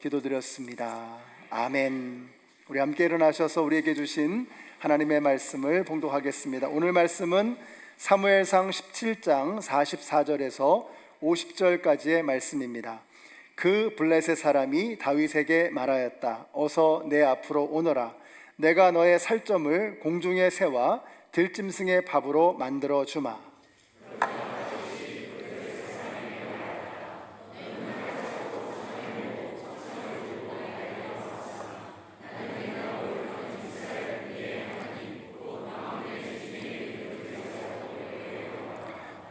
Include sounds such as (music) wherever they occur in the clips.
기도드렸습니다. 아멘. 우리 함께 일어나셔서 우리에게 주신 하나님의 말씀을 봉독하겠습니다. 오늘 말씀은 사무엘상 17장 44절에서 50절까지의 말씀입니다. 그 블레셋 사람이 다윗에게 말하였다. 어서 내 앞으로 오너라. 내가 너의 살점을 공중의 새와 들짐승의 밥으로 만들어 주마.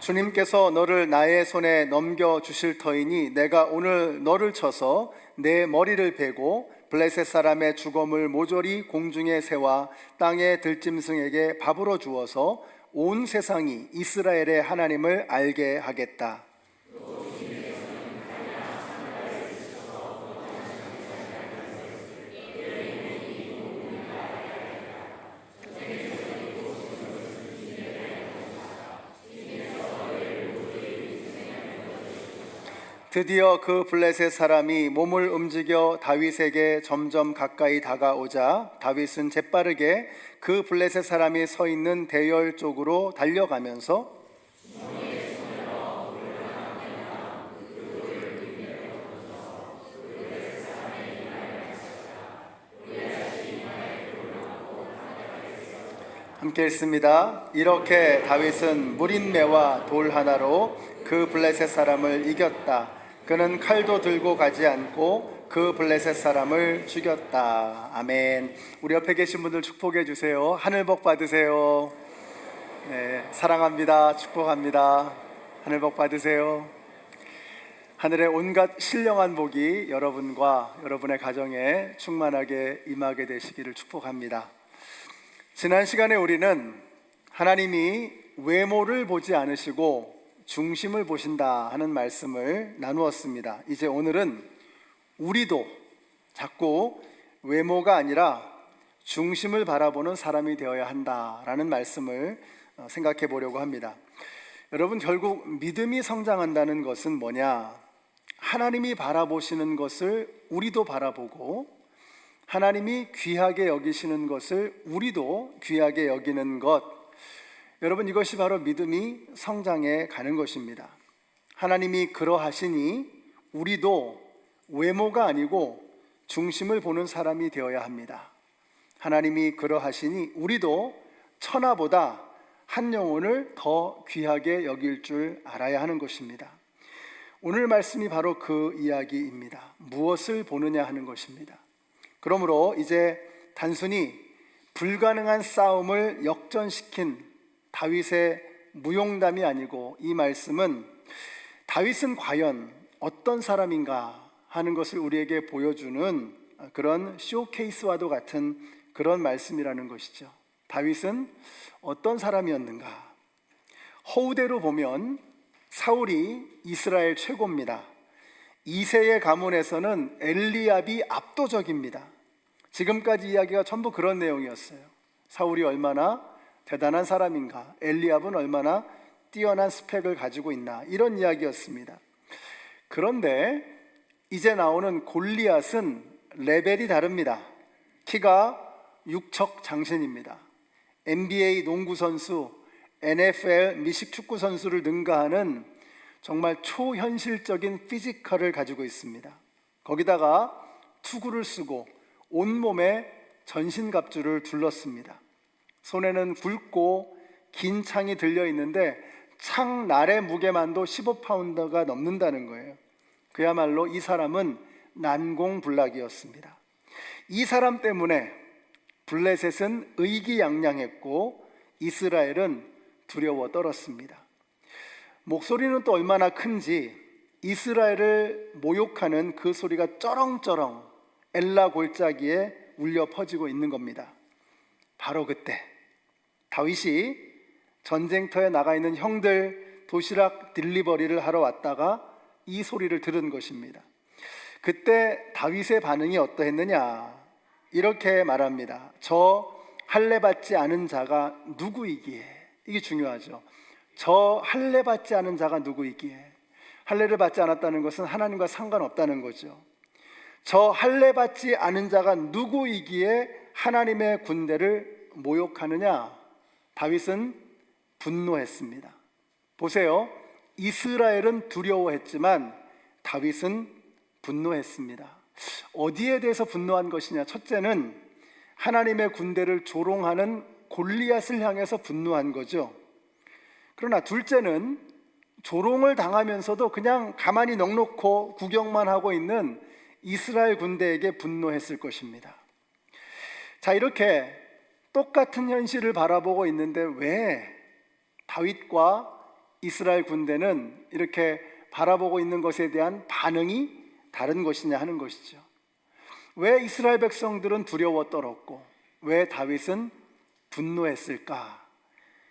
주님께서 너를 나의 손에 넘겨 주실 터이니 내가 오늘 너를 쳐서 내 머리를 베고 블레셋 사람의 주검을 모조리 공중의 새와 땅의 들짐승에게 밥으로 주어서 온 세상이 이스라엘의 하나님을 알게 하겠다. 드디어 그 블레셋 사람이 몸을 움직여 다윗에게 점점 가까이 다가오자 다윗은 재빠르게 그 블레셋 사람이 서 있는 대열 쪽으로 달려가면서 함께 읽습니다. 이렇게 다윗은 무린매와 돌 하나로 그 블레셋 사람을 이겼다. 그는 칼도 들고 가지 않고 그 블레셋 사람을 죽였다. 아멘. 우리 옆에 계신 분들 축복해 주세요. 하늘 복 받으세요. 네, 사랑합니다. 축복합니다. 하늘 복 받으세요. 하늘의 온갖 신령한 복이 여러분과 여러분의 가정에 충만하게 임하게 되시기를 축복합니다. 지난 시간에 우리는 하나님이 외모를 보지 않으시고 중심을 보신다 하는 말씀을 나누었습니다. 이제 오늘은 우리도 자꾸 외모가 아니라 중심을 바라보는 사람이 되어야 한다라는 말씀을 어, 생각해 보려고 합니다. 여러분 결국 믿음이 성장한다는 것은 뭐냐? 하나님이 바라보시는 것을 우리도 바라보고 하나님이 귀하게 여기시는 것을 우리도 귀하게 여기는 것. 여러분 이것이 바로 믿음이 성장해 가는 것입니다. 하나님이 그러하시니 우리도 외모가 아니고 중심을 보는 사람이 되어야 합니다. 하나님이 그러하시니 우리도 천하보다 한 영혼을 더 귀하게 여길 줄 알아야 하는 것입니다. 오늘 말씀이 바로 그 이야기입니다. 무엇을 보느냐 하는 것입니다. 그러므로 이제 단순히 불가능한 싸움을 역전시킨 다윗의 무용담이 아니고 이 말씀은 다윗은 과연 어떤 사람인가 하는 것을 우리에게 보여주는 그런 쇼케이스와도 같은 그런 말씀이라는 것이죠. 다윗은 어떤 사람이었는가? 허우대로 보면 사울이 이스라엘 최고입니다. 이세의 가문에서는 엘리압이 압도적입니다. 지금까지 이야기가 전부 그런 내용이었어요. 사울이 얼마나 대단한 사람인가, 엘리압은 얼마나 뛰어난 스펙을 가지고 있나 이런 이야기였습니다. 그런데 이제 나오는 골리앗은 레벨이 다릅니다. 키가 6척 장신입니다. NBA 농구 선수, NFL 미식 축구 선수를 능가하는 정말 초현실적인 피지컬을 가지고 있습니다. 거기다가 투구를 쓰고 온몸에 전신갑주를 둘렀습니다. 손에는 굵고 긴 창이 들려 있는데 창 날의 무게만도 15파운드가 넘는다는 거예요. 그야말로 이 사람은 난공불락이었습니다. 이 사람 때문에 블레셋은 의기양양했고 이스라엘은 두려워 떨었습니다. 목소리는 또 얼마나 큰지 이스라엘을 모욕하는 그 소리가 쩌렁쩌렁 엘라 골짜기에 울려 퍼지고 있는 겁니다. 바로 그때 다윗이 전쟁터에 나가 있는 형들 도시락 딜리버리를 하러 왔다가 이 소리를 들은 것입니다. 그때 다윗의 반응이 어떠했느냐? 이렇게 말합니다. 저 할례 받지 않은 자가 누구이기에? 이게 중요하죠. 저 할례 받지 않은 자가 누구이기에? 할례를 받지 않았다는 것은 하나님과 상관없다는 거죠. 저 할례 받지 않은 자가 누구이기에 하나님의 군대를 모욕하느냐? 다윗은 분노했습니다. 보세요. 이스라엘은 두려워했지만 다윗은 분노했습니다. 어디에 대해서 분노한 것이냐? 첫째는 하나님의 군대를 조롱하는 골리앗을 향해서 분노한 거죠. 그러나 둘째는 조롱을 당하면서도 그냥 가만히 넋놓고 구경만 하고 있는 이스라엘 군대에게 분노했을 것입니다. 자, 이렇게 똑같은 현실을 바라보고 있는데 왜 다윗과 이스라엘 군대는 이렇게 바라보고 있는 것에 대한 반응이 다른 것이냐 하는 것이죠. 왜 이스라엘 백성들은 두려워 떨었고 왜 다윗은 분노했을까?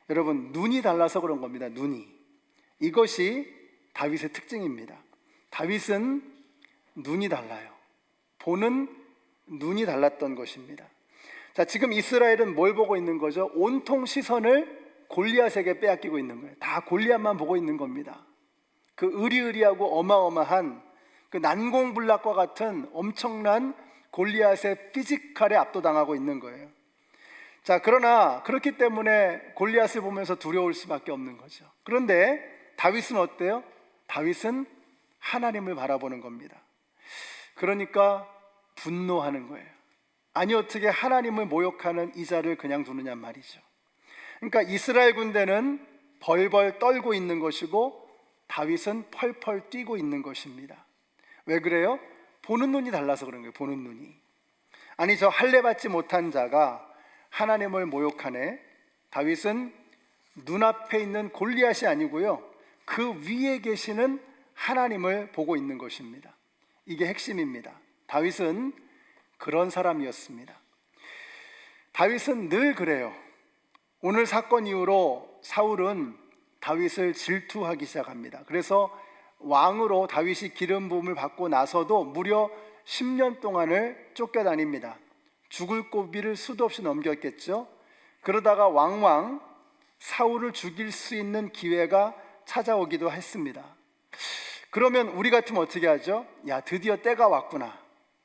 여러분, 눈이 달라서 그런 겁니다. 눈이. 이것이 다윗의 특징입니다. 다윗은 눈이 달라요. 보는 눈이 달랐던 것입니다. 자, 지금 이스라엘은 뭘 보고 있는 거죠? 온통 시선을 골리앗에게 빼앗기고 있는 거예요. 다 골리앗만 보고 있는 겁니다. 그 의리의리하고 어마어마한 그 난공불락과 같은 엄청난 골리앗의 피지컬에 압도당하고 있는 거예요. 자, 그러나 그렇기 때문에 골리앗을 보면서 두려울 수밖에 없는 거죠. 그런데 다윗은 어때요? 다윗은 하나님을 바라보는 겁니다. 그러니까 분노하는 거예요. 아니 어떻게 하나님을 모욕하는 이 자를 그냥 두느냐 말이죠. 그러니까 이스라엘 군대는 벌벌 떨고 있는 것이고 다윗은 펄펄 뛰고 있는 것입니다. 왜 그래요? 보는 눈이 달라서 그런 거예요. 보는 눈이. 아니 저 할례 받지 못한 자가 하나님을 모욕하네. 다윗은 눈앞에 있는 골리앗이 아니고요. 그 위에 계시는 하나님을 보고 있는 것입니다. 이게 핵심입니다. 다윗은 그런 사람이었습니다. 다윗은 늘 그래요. 오늘 사건 이후로 사울은 다윗을 질투하기 시작합니다. 그래서 왕으로 다윗이 기름 부음을 받고 나서도 무려 10년 동안을 쫓겨다닙니다. 죽을 고비를 수도 없이 넘겼겠죠. 그러다가 왕왕 사울을 죽일 수 있는 기회가 찾아오기도 했습니다. 그러면 우리 같으면 어떻게 하죠? 야, 드디어 때가 왔구나.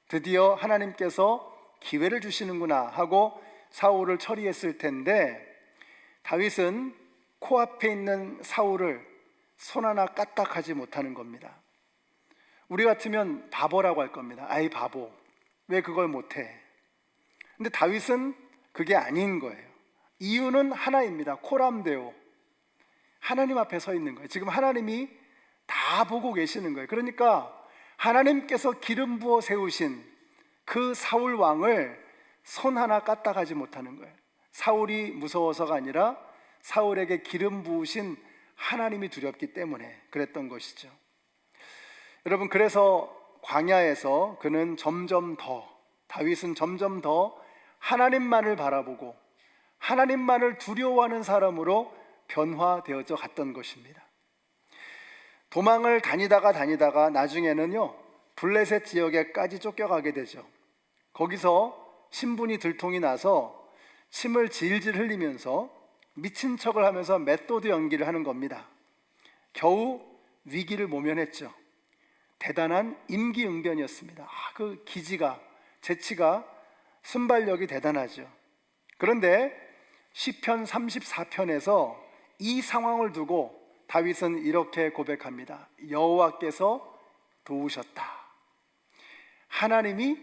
드디어 하나님께서 기회를 주시는구나 하고 사울을 처리했을 텐데 다윗은 코앞에 있는 사울을 손 하나 까딱하지 못하는 겁니다. 우리 같으면 바보라고 할 겁니다. 아이 바보. 왜 그걸 못해? 근데 다윗은 그게 아닌 거예요. 이유는 하나입니다. 코람데오. 하나님 앞에 서 있는 거예요. 지금 하나님이 다 보고 계시는 거예요. 그러니까 하나님께서 기름 부어 세우신 그 사울 왕을 손 하나 까딱하지 못하는 거예요. 사울이 무서워서가 아니라 사울에게 기름 부으신 하나님이 두렵기 때문에 그랬던 것이죠. 여러분 그래서 광야에서 그는 점점 더 다윗은 점점 더 하나님만을 바라보고 하나님만을 두려워하는 사람으로 변화되어져 갔던 것입니다. 도망을 다니다가 다니다가 나중에는요 블레셋 지역에까지 쫓겨가게 되죠. 거기서 신분이 들통이 나서 침을 질질 흘리면서 미친 척을 하면서 메소드 연기를 하는 겁니다. 겨우 위기를 모면했죠. 대단한 임기응변이었습니다. 아, 그 기지가 재치가 순발력이 대단하죠. 그런데 시편 34편에서 이 상황을 두고 다윗은 이렇게 고백합니다. 여호와께서 도우셨다. 하나님이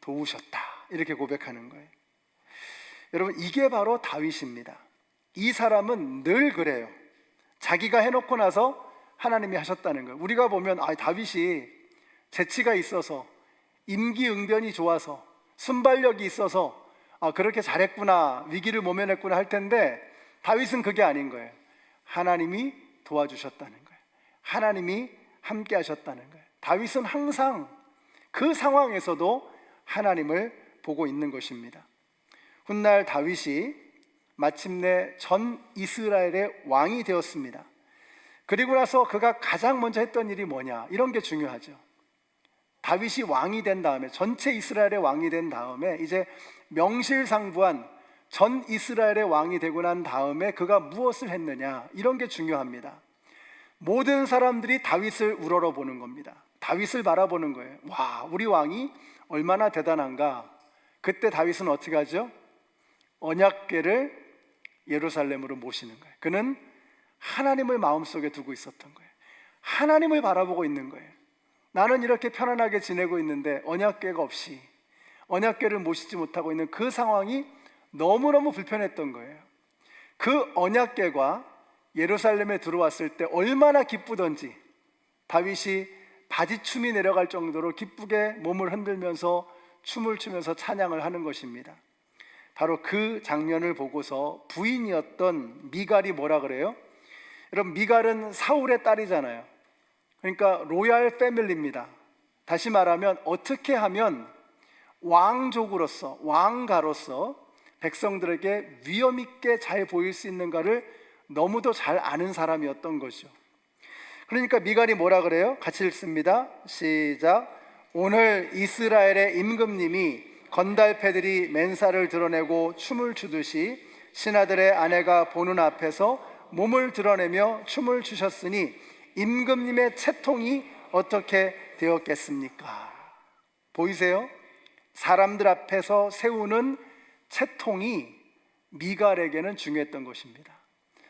도우셨다. 이렇게 고백하는 거예요. 여러분 이게 바로 다윗입니다. 이 사람은 늘 그래요. 자기가 해놓고 나서 하나님이 하셨다는 거예요. 우리가 보면 아 다윗이 재치가 있어서 임기응변이 좋아서 순발력이 있어서 아 그렇게 잘했구나 위기를 모면했구나 할 텐데 다윗은 그게 아닌 거예요. 하나님이 도와주셨다는 거예요. 하나님이 함께 하셨다는 거예요. 다윗은 항상 그 상황에서도 하나님을 보고 있는 것입니다. 훗날 다윗이 마침내 전 이스라엘의 왕이 되었습니다. 그리고 나서 그가 가장 먼저 했던 일이 뭐냐? 이런 게 중요하죠. 다윗이 왕이 된 다음에 전체 이스라엘의 왕이 된 다음에 이제 명실상부한 전 이스라엘의 왕이 되고 난 다음에 그가 무엇을 했느냐? 이런 게 중요합니다. 모든 사람들이 다윗을 우러러 보는 겁니다. 다윗을 바라보는 거예요. 와, 우리 왕이 얼마나 대단한가. 그때 다윗은 어떻게 하죠? 언약궤를 예루살렘으로 모시는 거예요. 그는 하나님을 마음속에 두고 있었던 거예요. 하나님을 바라보고 있는 거예요. 나는 이렇게 편안하게 지내고 있는데 언약궤가 없이 언약궤를 모시지 못하고 있는 그 상황이 너무너무 불편했던 거예요. 그 언약궤가 예루살렘에 들어왔을 때 얼마나 기쁘던지 다윗이 바지춤이 내려갈 정도로 기쁘게 몸을 흔들면서 춤을 추면서 찬양을 하는 것입니다. 바로 그 장면을 보고서 부인이었던 미갈이 뭐라 그래요? 여러분 미갈은 사울의 딸이잖아요. 그러니까 로얄 패밀리입니다. 다시 말하면 어떻게 하면 왕족으로서 왕가로서 백성들에게 위험 있게 잘 보일 수 있는가를 너무도 잘 아는 사람이었던 거죠. 그러니까 미갈이 뭐라 그래요? 같이 읽습니다. 시작. 오늘 이스라엘의 임금님이 건달패들이 맨살을 드러내고 춤을 추듯이 신하들의 아내가 보는 앞에서 몸을 드러내며 춤을 추셨으니 임금님의 채통이 어떻게 되었겠습니까? 보이세요? 사람들 앞에서 세우는 채통이 미갈에게는 중요했던 것입니다.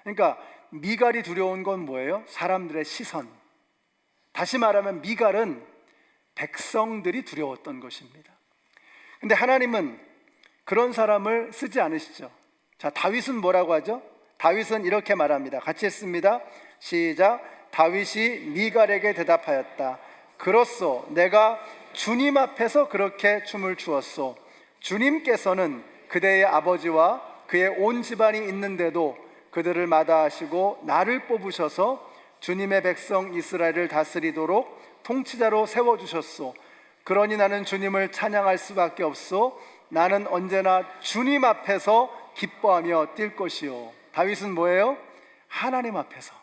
그러니까 미갈이 두려운 건 뭐예요? 사람들의 시선. 다시 말하면 미갈은 백성들이 두려웠던 것입니다. 근데 하나님은 그런 사람을 쓰지 않으시죠. 자, 다윗은 뭐라고 하죠? 다윗은 이렇게 말합니다. 같이 했습니다. 시작. 다윗이 미갈에게 대답하였다. 그렇소. 내가 주님 앞에서 그렇게 춤을 추었소. 주님께서는 그대의 아버지와 그의 온 집안이 있는데도 그들을 마다하시고 나를 뽑으셔서 주님의 백성 이스라엘을 다스리도록 통치자로 세워 주셨소. 그러니 나는 주님을 찬양할 수밖에 없소. 나는 언제나 주님 앞에서 기뻐하며 뛸 것이요. 다윗은 뭐예요? 하나님 앞에서.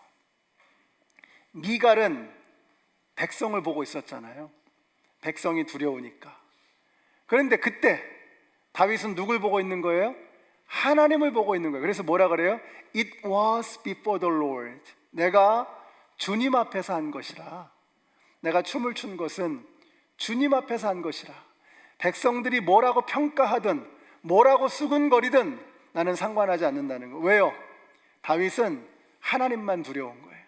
미갈은 백성을 보고 있었잖아요. 백성이 두려우니까. 그런데 그때 다윗은 누굴 보고 있는 거예요? 하나님을 보고 있는 거예요. 그래서 뭐라 그래요? It was before the Lord. 내가 주님 앞에서 한 것이라. 내가 춤을 춘 것은 주님 앞에서 한 것이라. 백성들이 뭐라고 평가하든 뭐라고 수근거리든 나는 상관하지 않는다는 거. 왜요? 다윗은 하나님만 두려운 거예요.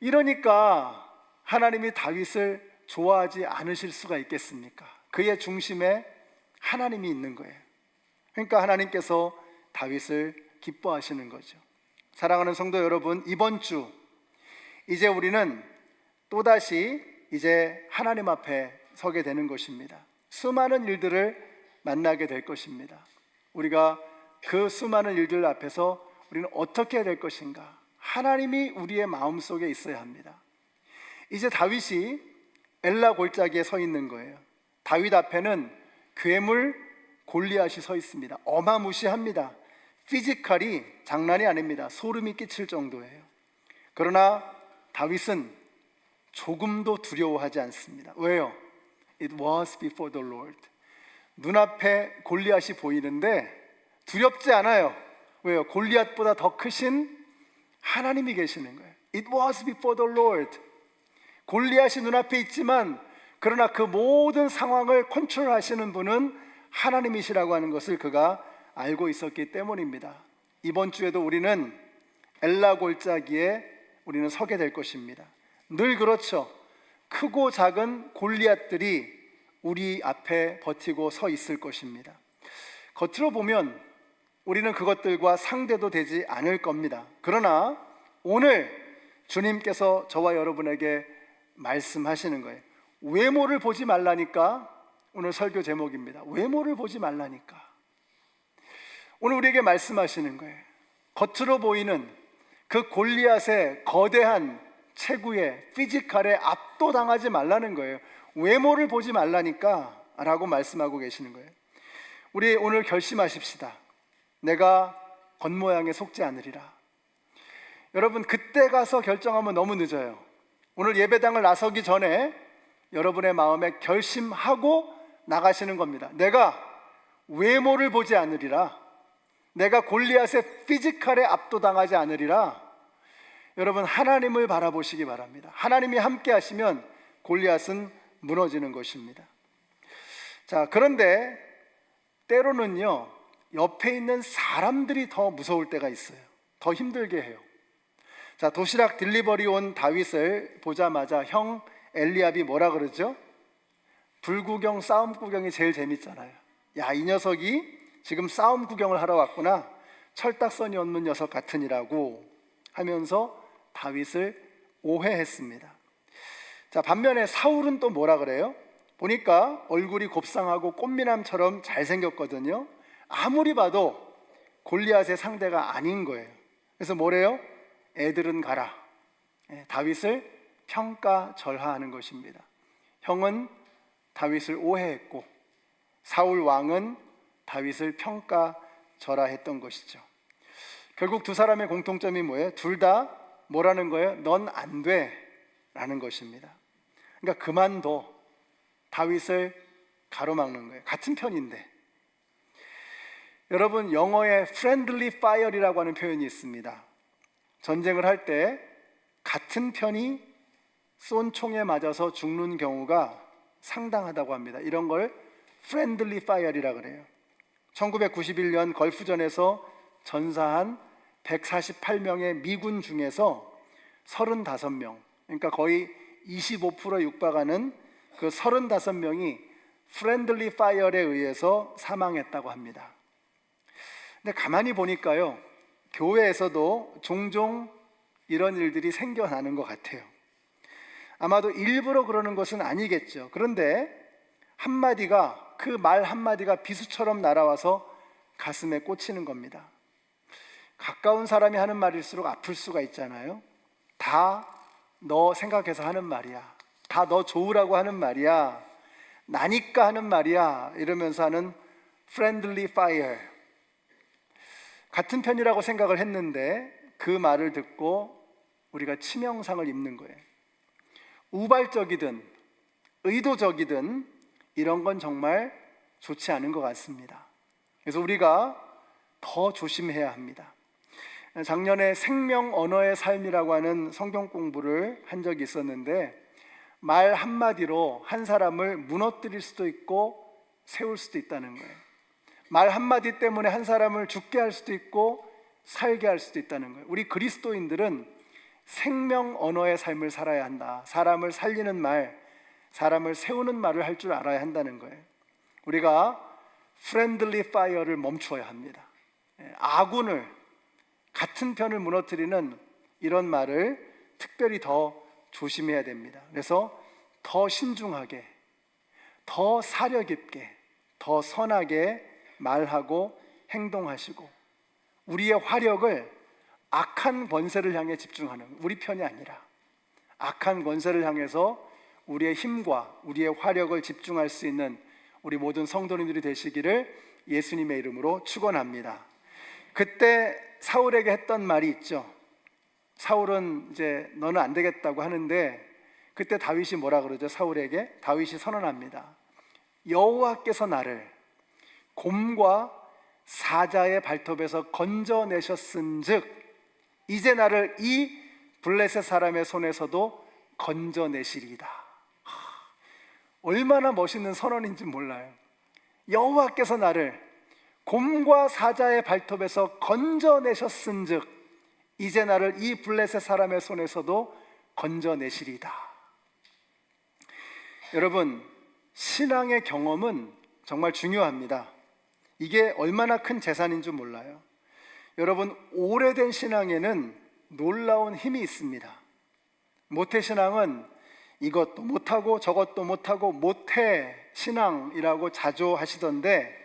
이러니까 하나님이 다윗을 좋아하지 않으실 수가 있겠습니까? 그의 중심에 하나님이 있는 거예요. 그러니까 하나님께서 다윗을 기뻐하시는 거죠. 사랑하는 성도 여러분, 이번 주 이제 우리는 또다시 이제 하나님 앞에 서게 되는 것입니다. 수많은 일들을 만나게 될 것입니다. 우리가 그 수많은 일들 앞에서 우리는 어떻게 될 것인가? 하나님이 우리의 마음 속에 있어야 합니다. 이제 다윗이 엘라 골짜기에 서 있는 거예요. 다윗 앞에는 괴물 골리앗이 서 있습니다. 어마무시합니다. 피지컬이 장난이 아닙니다. 소름이 끼칠 정도예요. 그러나 다윗은 조금도 두려워하지 않습니다. 왜요? It was before the Lord. 눈앞에 골리앗이 보이는데 두렵지 않아요. 왜요? 골리앗보다 더 크신 하나님이 계시는 거예요. It was before the Lord. 골리앗이 눈앞에 있지만 그러나 그 모든 상황을 컨트롤하시는 분은 하나님이시라고 하는 것을 그가 알고 있었기 때문입니다. 이번 주에도 우리는 엘라 골짜기에 우리는 서게 될 것입니다. 늘 그렇죠. 크고 작은 골리앗들이 우리 앞에 버티고 서 있을 것입니다. 겉으로 보면 우리는 그것들과 상대도 되지 않을 겁니다. 그러나 오늘 주님께서 저와 여러분에게 말씀하시는 거예요. 외모를 보지 말라니까 오늘 설교 제목입니다. 외모를 보지 말라니까. 오늘 우리에게 말씀하시는 거예요. 겉으로 보이는 그 골리앗의 거대한 체구에 피지컬에 압도당하지 말라는 거예요. 외모를 보지 말라니까 라고 말씀하고 계시는 거예요. 우리 오늘 결심하십시다. 내가 겉모양에 속지 않으리라. 여러분, 그때 가서 결정하면 너무 늦어요. 오늘 예배당을 나서기 전에 여러분의 마음에 결심하고 나가시는 겁니다. 내가 외모를 보지 않으리라. 내가 골리앗의 피지컬에 압도당하지 않으리라. 여러분 하나님을 바라보시기 바랍니다. 하나님이 함께 하시면 골리앗은 무너지는 것입니다. 자, 그런데 때로는요, 옆에 있는 사람들이 더 무서울 때가 있어요. 더 힘들게 해요. 자, 도시락 딜리버리 온 다윗을 보자마자 형 엘리압이 뭐라 그러죠? 불구경 싸움 구경이 제일 재밌잖아요. 야, 이 녀석이 지금 싸움 구경을 하러 왔구나. 철딱선이 없는 녀석 같으니라고 하면서 다윗을 오해했습니다. 자, 반면에 사울은 또 뭐라 그래요? 보니까 얼굴이 곱상하고 꽃미남처럼 잘생겼거든요. 아무리 봐도 골리앗의 상대가 아닌 거예요. 그래서 뭐래요? 애들은 가라. 예, 다윗을 평가 절하하는 것입니다. 형은 다윗을 오해했고 사울 왕은 다윗을 평가 절하했던 것이죠. 결국 두 사람의 공통점이 뭐예요? 둘 다 뭐라는 거예요? 넌 안 돼. 라는 것입니다. 그러니까 그만둬. 다윗을 가로막는 거예요. 같은 편인데. 여러분, 영어에 friendly fire이라고 하는 표현이 있습니다. 전쟁을 할 때 같은 편이 쏜 총에 맞아서 죽는 경우가 상당하다고 합니다. 이런 걸 friendly fire이라 그래요. 1991년 걸프전에서 전사한 148명의 미군 중에서 35명, 그러니까 거의 25% 육박하는 그 35명이 프렌들리 파이어에 의해서 사망했다고 합니다. 근데 가만히 보니까요, 교회에서도 종종 이런 일들이 생겨나는 것 같아요. 아마도 일부러 그러는 것은 아니겠죠. 그런데 한마디가 그 말 한마디가 비수처럼 날아와서 가슴에 꽂히는 겁니다. 가까운 사람이 하는 말일수록 아플 수가 있잖아요. 다 너 생각해서 하는 말이야. 다 너 좋으라고 하는 말이야. 나니까 하는 말이야. 이러면서 하는 friendly fire. 같은 편이라고 생각을 했는데 그 말을 듣고 우리가 치명상을 입는 거예요. 우발적이든 의도적이든 이런 건 정말 좋지 않은 것 같습니다. 그래서 우리가 더 조심해야 합니다. 작년에 생명 언어의 삶이라고 하는 성경 공부를 한 적이 있었는데 말 한마디로 한 사람을 무너뜨릴 수도 있고 세울 수도 있다는 거예요. 말 한마디 때문에 한 사람을 죽게 할 수도 있고 살게 할 수도 있다는 거예요. 우리 그리스도인들은 생명 언어의 삶을 살아야 한다. 사람을 살리는 말, 사람을 세우는 말을 할 줄 알아야 한다는 거예요. 우리가 프렌들리 파이어를 멈춰야 합니다. 예, 아군을 같은 편을 무너뜨리는 이런 말을 특별히 더 조심해야 됩니다. 그래서 더 신중하게, 더 사려 깊게, 더 선하게 말하고 행동하시고 우리의 화력을 악한 권세를 향해 집중하는 우리 편이 아니라 악한 권세를 향해서 우리의 힘과 우리의 화력을 집중할 수 있는 우리 모든 성도님들이 되시기를 예수님의 이름으로 축원합니다. 그때 사울에게 했던 말이 있죠. 사울은 이제 너는 안 되겠다고 하는데 그때 다윗이 뭐라 그러죠? 사울에게 다윗이 선언합니다. 여호와께서 나를 곰과 사자의 발톱에서 건져내셨은즉 이제 나를 이 블레셋 사람의 손에서도 건져내시리이다. 얼마나 멋있는 선언인지 몰라요. 여호와께서 나를 곰과 사자의 발톱에서 건져내셨은즉 이제 나를 이 블레셋 사람의 손에서도 건져내시리다. 여러분 신앙의 경험은 정말 중요합니다. 이게 얼마나 큰 재산인 줄 몰라요. 여러분 오래된 신앙에는 놀라운 힘이 있습니다. 모태 신앙은 이것도 못하고 저것도 못하고 못해 신앙이라고 자주 하시던데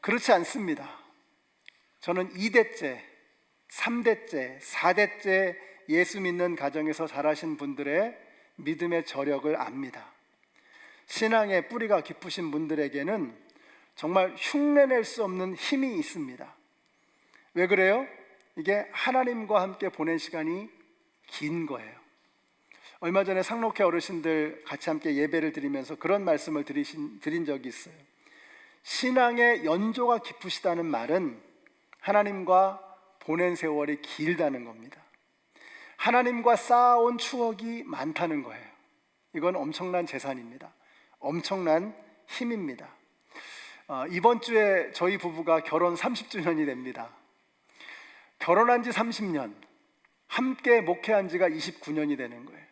그렇지 않습니다. 저는 2대째, 3대째, 4대째 예수 믿는 가정에서 자라신 분들의 믿음의 저력을 압니다. 신앙의 뿌리가 깊으신 분들에게는 정말 흉내낼 수 없는 힘이 있습니다. 왜 그래요? 이게 하나님과 함께 보낸 시간이 긴 거예요. 얼마 전에 상록회 어르신들 같이 함께 예배를 드리면서 그런 말씀을 드리신, 드린 적이 있어요. 신앙의 연조가 깊으시다는 말은 하나님과 보낸 세월이 길다는 겁니다. 하나님과 쌓아온 추억이 많다는 거예요. 이건 엄청난 재산입니다. 엄청난 힘입니다. 어, 이번 주에 저희 부부가 결혼 30주년이 됩니다. 결혼한 지 30년, 함께 목회한 지가 29년이 되는 거예요.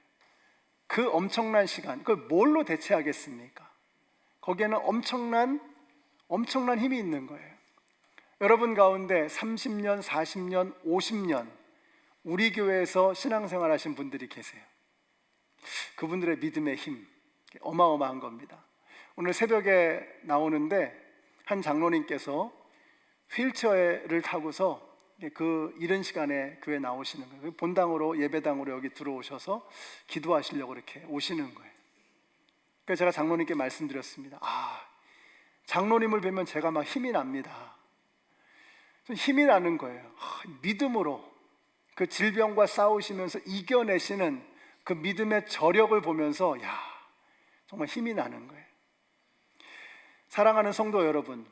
그 엄청난 시간, 그걸 뭘로 대체하겠습니까? 거기에는 엄청난, 엄청난 힘이 있는 거예요. 여러분 가운데 30년, 40년, 50년 우리 교회에서 신앙생활 하신 분들이 계세요. 그분들의 믿음의 힘, 어마어마한 겁니다. 오늘 새벽에 나오는데 한 장로님께서 휠체어를 타고서 그 이른 시간에 교회 나오시는 거예요. 본당으로 예배당으로 여기 들어오셔서 기도하시려고 이렇게 오시는 거예요. 그래서 제가 장로님께 말씀드렸습니다. 아, 장로님을 뵈면 제가 막 힘이 납니다. 좀 힘이 나는 거예요. 아, 믿음으로 그 질병과 싸우시면서 이겨내시는 그 믿음의 저력을 보면서 야, 정말 힘이 나는 거예요. 사랑하는 성도 여러분,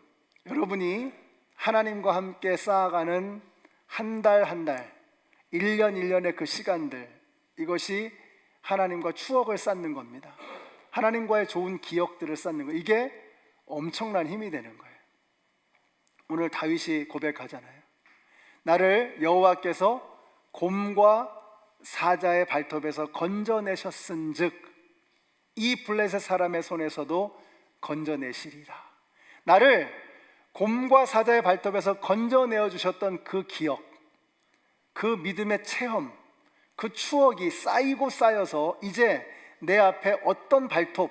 여러분이 하나님과 함께 쌓아가는 한 달 한 달, 1년 1년의 그 시간들, 이것이 하나님과 추억을 쌓는 겁니다. 하나님과의 좋은 기억들을 쌓는 거. 이게 엄청난 힘이 되는 거예요. 오늘 다윗이 고백하잖아요. 나를 여호와께서 곰과 사자의 발톱에서 건져내셨은즉 이 블레셋 사람의 손에서도 건져내시리라. 나를 곰과 사자의 발톱에서 건져내어 주셨던 그 기억, 그 믿음의 체험, 그 추억이 쌓이고 쌓여서 이제 내 앞에 어떤 발톱,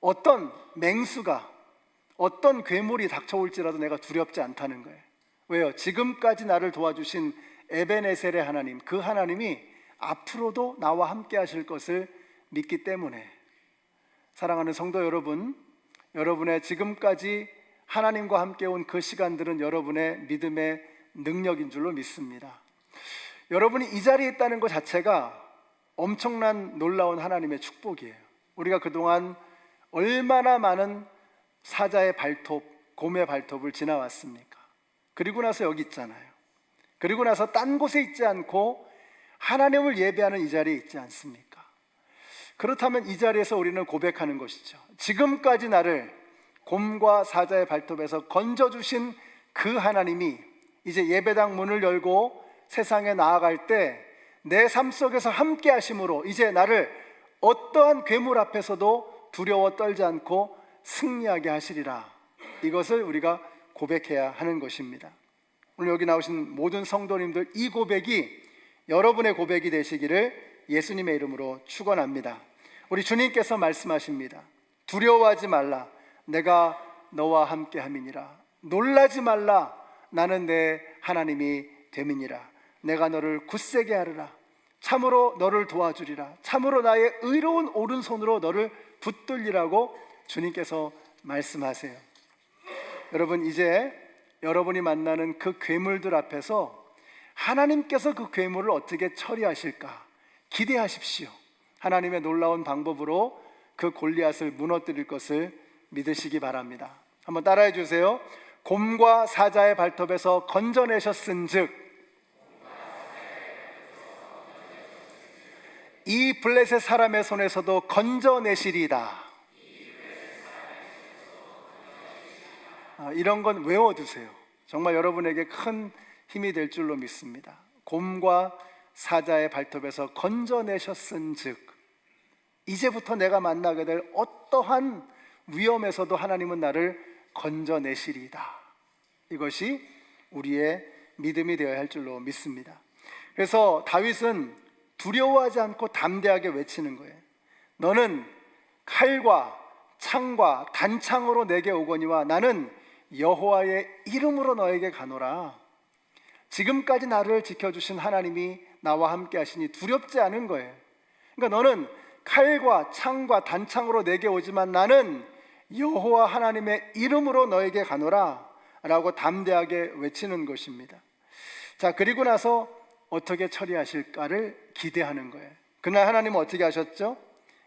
어떤 맹수가, 어떤 괴물이 닥쳐올지라도 내가 두렵지 않다는 거예요. 왜요? 지금까지 나를 도와주신 에베네셀의 하나님, 그 하나님이 앞으로도 나와 함께 하실 것을 믿기 때문에 사랑하는 성도 여러분, 여러분의 지금까지 하나님과 함께 온 그 시간들은 여러분의 믿음의 능력인 줄로 믿습니다. 여러분이 이 자리에 있다는 것 자체가 엄청난 놀라운 하나님의 축복이에요. 우리가 그동안 얼마나 많은 사자의 발톱, 곰의 발톱을 지나왔습니까? 그리고 나서 여기 있잖아요. 그리고 나서 딴 곳에 있지 않고 하나님을 예배하는 이 자리에 있지 않습니까? 그렇다면 이 자리에서 우리는 고백하는 것이죠. 지금까지 나를 곰과 사자의 발톱에서 건져주신 그 하나님이 이제 예배당 문을 열고 세상에 나아갈 때 내 삶 속에서 함께 하심으로 이제 나를 어떠한 괴물 앞에서도 두려워 떨지 않고 승리하게 하시리라. 이것을 우리가 고백해야 하는 것입니다. 오늘 여기 나오신 모든 성도님들 이 고백이 여러분의 고백이 되시기를 예수님의 이름으로 축원합니다. 우리 주님께서 말씀하십니다. 두려워하지 말라. 내가 너와 함께 함이니라. 놀라지 말라. 나는 내 하나님이 됨이니라. 내가 너를 굳세게 하리라. 참으로 너를 도와주리라. 참으로 나의 의로운 오른손으로 너를 붙들리라고 주님께서 말씀하세요. 여러분 이제 여러분이 만나는 그 괴물들 앞에서 하나님께서 그 괴물을 어떻게 처리하실까 기대하십시오. 하나님의 놀라운 방법으로 그 골리앗을 무너뜨릴 것을 믿으시기 바랍니다. 한번 따라해 주세요. 곰과 사자의 발톱에서 건져내셨은즉 이 블레셋 사람의 손에서도 건져내시리다. 아, 이런 건 외워두세요. 정말 여러분에게 큰 힘이 될 줄로 믿습니다. 곰과 사자의 발톱에서 건져내셨은 즉 이제부터 내가 만나게 될 어떠한 위험에서도 하나님은 나를 건져내시리다. 이것이 우리의 믿음이 되어야 할 줄로 믿습니다. 그래서 다윗은 두려워하지 않고 담대하게 외치는 거예요. 너는 칼과 창과 단창으로 내게 오거니와 나는 여호와의 이름으로 너에게 가노라. 지금까지 나를 지켜주신 하나님이 나와 함께 하시니 두렵지 않은 거예요. 그러니까 너는 칼과 창과 단창으로 내게 오지만 나는 여호와 하나님의 이름으로 너에게 가노라 라고 담대하게 외치는 것입니다. 자, 그리고 나서 어떻게 처리하실까를 기대하는 거예요. 그날 하나님은 어떻게 하셨죠?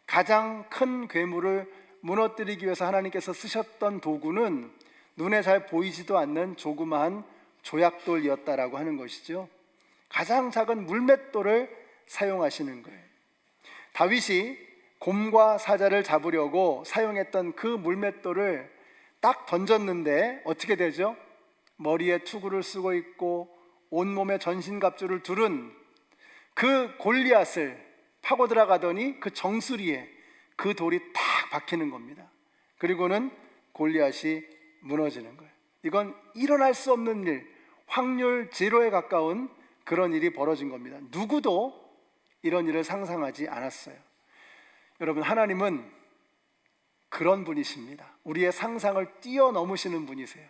가장 큰 괴물을 무너뜨리기 위해서 하나님께서 쓰셨던 도구는 눈에 잘 보이지도 않는 조그마한 조약돌이었다라고 하는 것이죠. 가장 작은 물맷돌을 사용하시는 거예요. 다윗이 곰과 사자를 잡으려고 사용했던 그 물맷돌을 딱 던졌는데 어떻게 되죠? 머리에 투구를 쓰고 있고 온몸에 전신갑주를 두른 그 골리앗을 파고 들어가더니 그 정수리에 그 돌이 탁 박히는 겁니다. 그리고는 골리앗이 무너지는 거예요. 이건 일어날 수 없는 일, 확률 제로에 가까운 그런 일이 벌어진 겁니다. 누구도 이런 일을 상상하지 않았어요. 여러분, 하나님은 그런 분이십니다. 우리의 상상을 뛰어넘으시는 분이세요.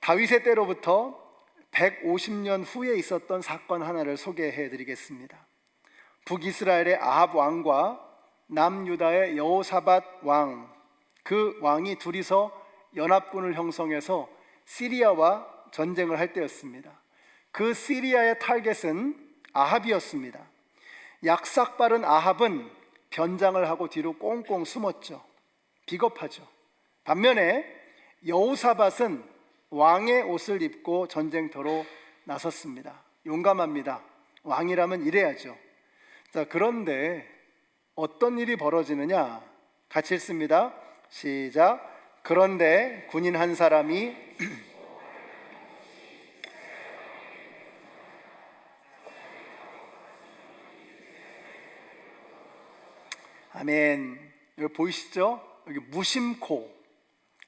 다윗의 때로부터 150년 후에 있었던 사건 하나를 소개해 드리겠습니다. 북이스라엘의 아합 왕과 남유다의 여호사밧 왕, 그 왕이 둘이서 연합군을 형성해서 시리아와 전쟁을 할 때였습니다. 그 시리아의 타겟은 아합이었습니다. 약삭 빠른 아합은 변장을 하고 뒤로 꽁꽁 숨었죠. 비겁하죠. 반면에 여우사밧은 왕의 옷을 입고 전쟁터로 나섰습니다. 용감합니다. 왕이라면 이래야죠. 자, 그런데 어떤 일이 벌어지느냐? 같이 읽습니다. 시작. 그런데 군인 한 사람이 (clears throat) 아멘. 여기 보이시죠? 여기 무심코.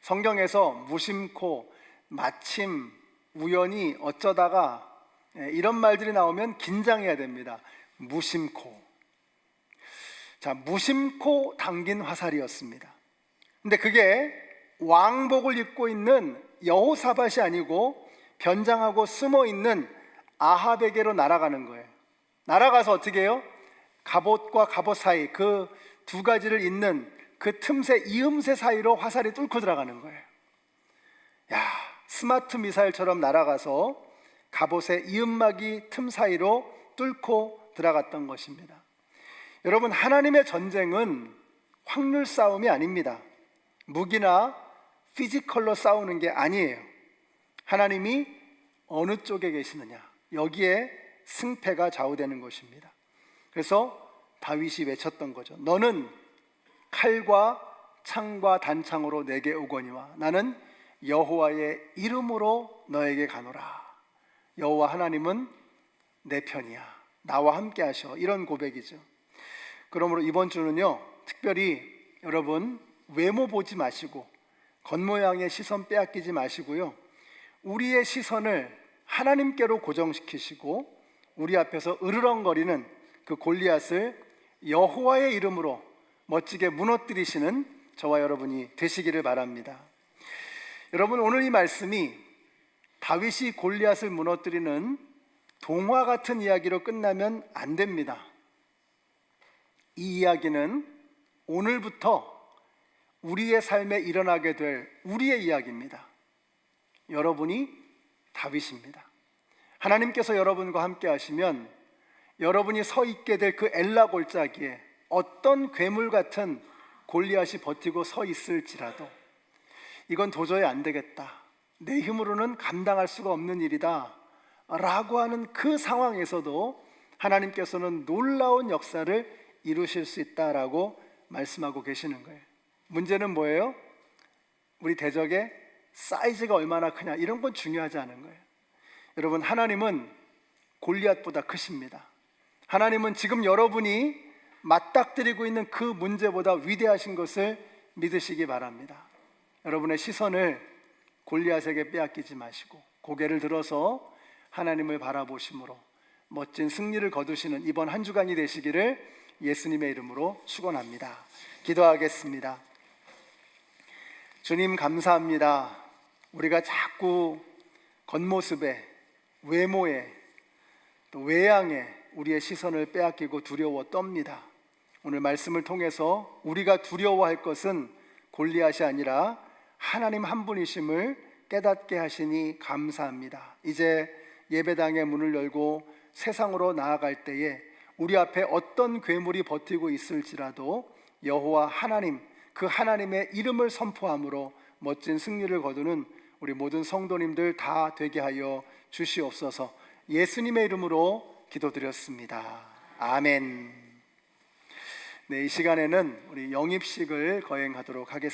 성경에서 무심코, 마침, 우연히, 어쩌다가 예, 이런 말들이 나오면 긴장해야 됩니다. 무심코. 자, 무심코 당긴 화살이었습니다. 근데 그게 왕복을 입고 있는 여호사밧이 아니고 변장하고 숨어 있는 아합에게로 날아가는 거예요. 날아가서 어떻게 해요? 갑옷과 갑옷 사이 그 두 가지를 잇는 그 틈새 이음새 사이로 화살이 뚫고 들어가는 거예요. 야, 스마트 미사일처럼 날아가서 갑옷의 이음막이 틈 사이로 뚫고 들어갔던 것입니다. 여러분, 하나님의 전쟁은 확률 싸움이 아닙니다. 무기나 피지컬로 싸우는 게 아니에요. 하나님이 어느 쪽에 계시느냐, 여기에 승패가 좌우되는 것입니다. 그래서 다윗이 외쳤던 거죠. 너는 칼과 창과 단창으로 내게 오거니와 나는 여호와의 이름으로 너에게 가노라. 여호와 하나님은 내 편이야. 나와 함께 하셔. 이런 고백이죠. 그러므로 이번 주는요. 특별히 여러분 외모 보지 마시고 겉모양의 시선 빼앗기지 마시고요. 우리의 시선을 하나님께로 고정시키시고 우리 앞에서 으르렁거리는 그 골리앗을 여호와의 이름으로 멋지게 무너뜨리시는 저와 여러분이 되시기를 바랍니다. 여러분 오늘 이 말씀이 다윗이 골리앗을 무너뜨리는 동화 같은 이야기로 끝나면 안 됩니다. 이 이야기는 오늘부터 우리의 삶에 일어나게 될 우리의 이야기입니다. 여러분이 다윗입니다. 하나님께서 여러분과 함께 하시면 여러분이 서 있게 될 그 엘라 골짜기에 어떤 괴물 같은 골리앗이 버티고 서 있을지라도 이건 도저히 안 되겠다. 내 힘으로는 감당할 수가 없는 일이다. 라고 하는 그 상황에서도 하나님께서는 놀라운 역사를 이루실 수 있다라고 말씀하고 계시는 거예요. 문제는 뭐예요? 우리 대적의 사이즈가 얼마나 크냐 이런 건 중요하지 않은 거예요. 여러분 하나님은 골리앗보다 크십니다. 하나님은 지금 여러분이 맞닥뜨리고 있는 그 문제보다 위대하신 것을 믿으시기 바랍니다. 여러분의 시선을 골리앗에게 빼앗기지 마시고 고개를 들어서 하나님을 바라보심으로 멋진 승리를 거두시는 이번 한 주간이 되시기를 예수님의 이름으로 축원합니다. 기도하겠습니다. 주님 감사합니다. 우리가 자꾸 겉모습에 외모에 또 외양에 우리의 시선을 빼앗기고 두려워 떱니다. 오늘 말씀을 통해서 우리가 두려워할 것은 골리앗이 아니라 하나님 한 분이심을 깨닫게 하시니 감사합니다. 이제 예배당의 문을 열고 세상으로 나아갈 때에 우리 앞에 어떤 괴물이 버티고 있을지라도 여호와 하나님 그 하나님의 이름을 선포함으로 멋진 승리를 거두는 우리 모든 성도님들 다 되게 하여 주시옵소서. 예수님의 이름으로 기도드렸습니다. 아멘. 네, 이 시간에는 우리 영입식을 거행하도록 하겠습니다.